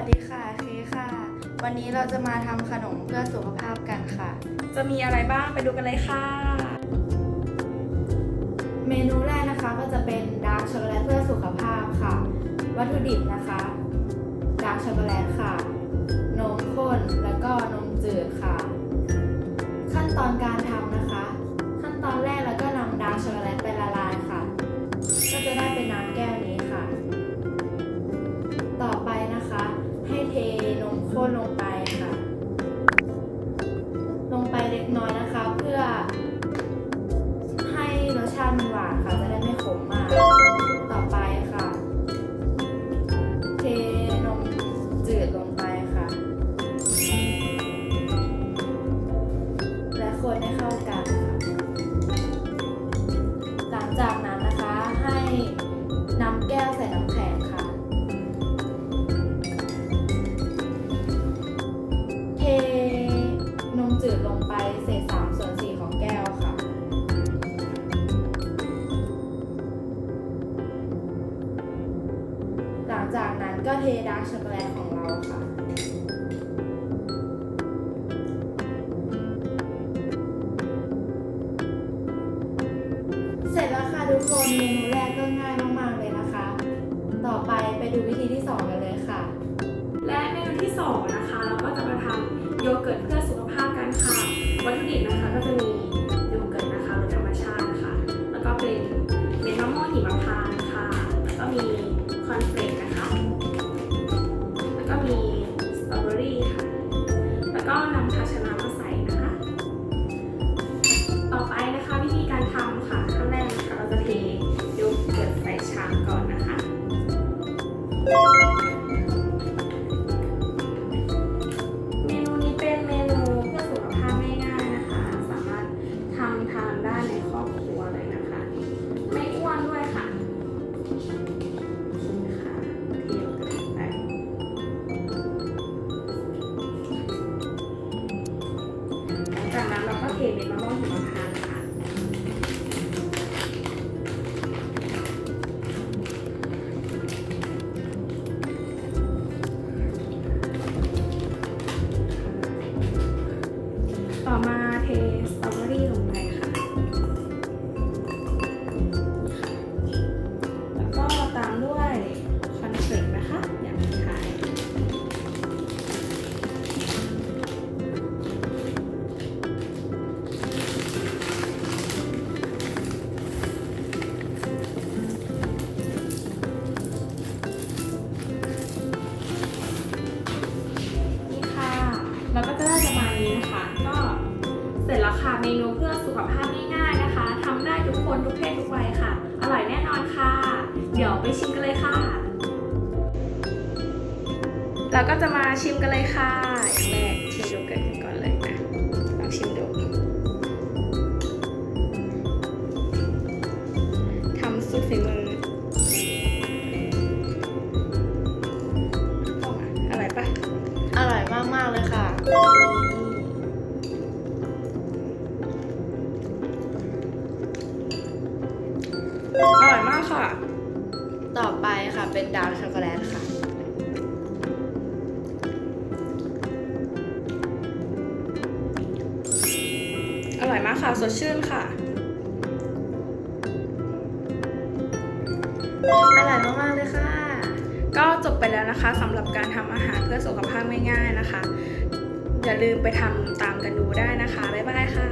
วัสดีค่ะเคค่ะ วันนี้เราจะมาทำขนมเพื่อสุขภาพกันค่ะ จะมีอะไรบ้างไปดูกันเลยค่ะ เมนูแรกนะคะก็จะเป็นดาร์กช็อกโกแลตเพื่อสุขภาพค่ะ วัตถุดิบนะคะดาร์กช็อกโกแลตค่ะ จากนั้นก็เทดาร์กช็อกโกแลตของเราค่ะเสร็จแล้วค่ะทุกคนเมนูแรกก็ง่ายมากๆเลยนะคะ ต่อไปไปดูวิธีที่สองกันเลยค่ะ และเมนูที่ 2 นะคะ เราก็จะมาทำโยเกิร์ตเพื่อ Thank you. มนูเพื่อสุขภาพง่ายๆนะคะทำได้ทุกคนทุกเพศทุกวัยค่ะ อร่อยแน่นอนค่ะ เดี๋ยวไปชิมกันเลยค่ะ เราก็จะมาชิมกันเลยค่ะอย่างแรกชิมโยเกิร์ตกันก่อนเลยนะลองชิมดูทำสุดฝีมือ ดาร์กช็อกโกแลตค่ะ อร่อยมากค่ะ สดชื่นค่ะ อร่อยมากๆเลยค่ะ ก็จบไปแล้วนะคะสำหรับการทำอาหารเพื่อสุขภาพง่ายๆนะคะ อย่าลืมไปทำตามกันดูได้นะคะ บ๊ายบายค่ะ